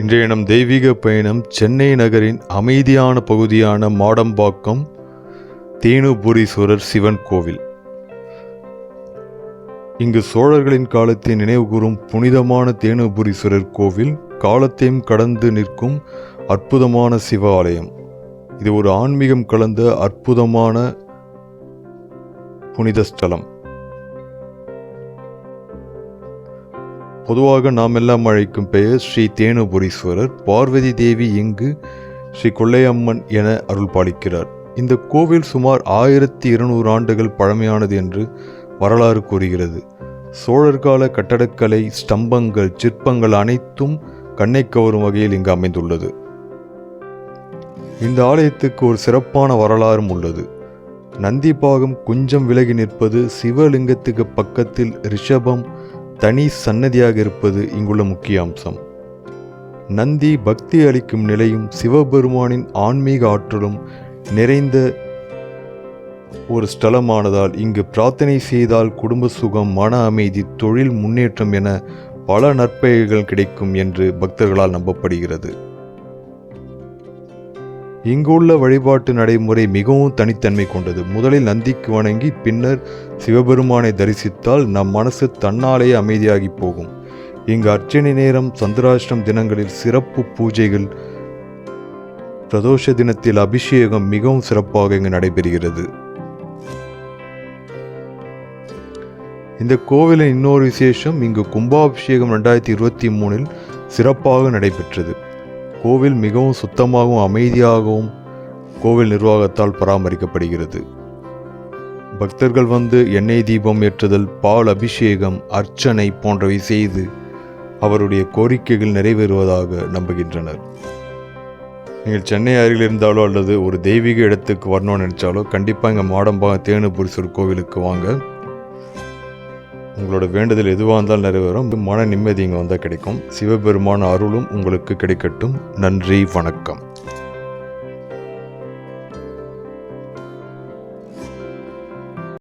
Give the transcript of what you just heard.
இன்றைய நம் தெய்வீக பயணம் சென்னை நகரின் அமைதியான பகுதியான மாடம்பாக்கம் தேனுபுரீஸ்வரர் சிவன் கோவில். இங்கு சோழர்களின் காலத்தை நினைவுகூறும் புனிதமான தேனுபுரீஸ்வரர் கோவில் காலத்தையும் கடந்து நிற்கும் அற்புதமான சிவ ஆலயம் இது ஒரு ஆன்மீகம் கலந்த அற்புதமான புனித ஸ்தலம். பொதுவாக நாம் எல்லாம் அழைக்கும் பெயர் ஸ்ரீ தேனுபுரீஸ்வரர். பார்வதி தேவி இங்கு ஸ்ரீ கொள்ளையம்மன் என அருள் பாலிக்கிறார். இந்த கோவில் சுமார் ஆயிரத்தி இருநூறு ஆண்டுகள் பழமையானது என்று வரலாறு கூறுகிறது. சோழர் கால கட்டடக்கலை ஸ்தம்பங்கள் சிற்பங்கள் அனைத்தும் கண்ணை கவரும் வகையில் இங்கு அமைந்துள்ளது. இந்த ஆலயத்துக்கு ஒரு சிறப்பான வரலாறும் உள்ளது. நந்தி பாகம் கொஞ்சம் விலகி நிற்பது சிவலிங்கத்துக்கு பக்கத்தில் ரிஷபம் தனி சன்னதியாக இருப்பது இங்குள்ள முக்கிய அம்சம். நந்தி பக்தி அளிக்கும் நிலையும் சிவபெருமானின் ஆன்மீக ஆற்றலும் நிறைந்த ஒரு ஸ்தலமானதால் இங்கு பிரார்த்தனை செய்தால் குடும்ப சுகம் மன அமைதி தொழில் முன்னேற்றம் என பல நற்பெயர்கள் கிடைக்கும் என்று பக்தர்களால் நம்பப்படுகிறது. இங்குள்ள வழிபாட்டு நடைமுறை மிகவும் தனித்தன்மை கொண்டது. முதலில் நந்திக்கு வணங்கி பின்னர் சிவபெருமானை தரிசித்தால் நம் மனசு தன்னாலேயே அமைதியாகி போகும். இங்கு அர்ச்சனை நேரம் சந்திராஷ்டம் தினங்களில் சிறப்பு பூஜைகள் பிரதோஷ தினத்தில் அபிஷேகம் மிகவும் சிறப்பாக இங்கு நடைபெறுகிறது. இந்த கோவிலின் இன்னொரு விசேஷம் இங்கு கும்பாபிஷேகம் ரெண்டாயிரத்தி இருபத்தி மூணில் சிறப்பாக நடைபெற்றது. கோவில் மிகவும் சுத்தமாகவும் அமைதியாகவும் கோவில் நிர்வாகத்தால் பராமரிக்கப்படுகிறது. பக்தர்கள் வந்து எண்ணெய் தீபம் ஏற்றுதல் பால் அபிஷேகம் அர்ச்சனை போன்றவை செய்து அவருடைய கோரிக்கைகள் நிறைவேறுவதாக நம்புகின்றனர். நீங்கள் சென்னை அருகில் இருந்தாலோ அல்லது ஒரு தெய்வீக இடத்துக்கு வரணும்னு நினைச்சாலோ கண்டிப்பாக இங்கே மாடம்பாக தேனுபுரீஸ்வரர் கோவிலுக்கு வாங்க. உங்களோட வேண்டுதல் எதுவாக இருந்தாலும் நிறைவேறும். மன நிம்மதி இங்கே வந்தால் கிடைக்கும். சிவபெருமான அருளும் உங்களுக்கு கிடைக்கட்டும். நன்றி வணக்கம்.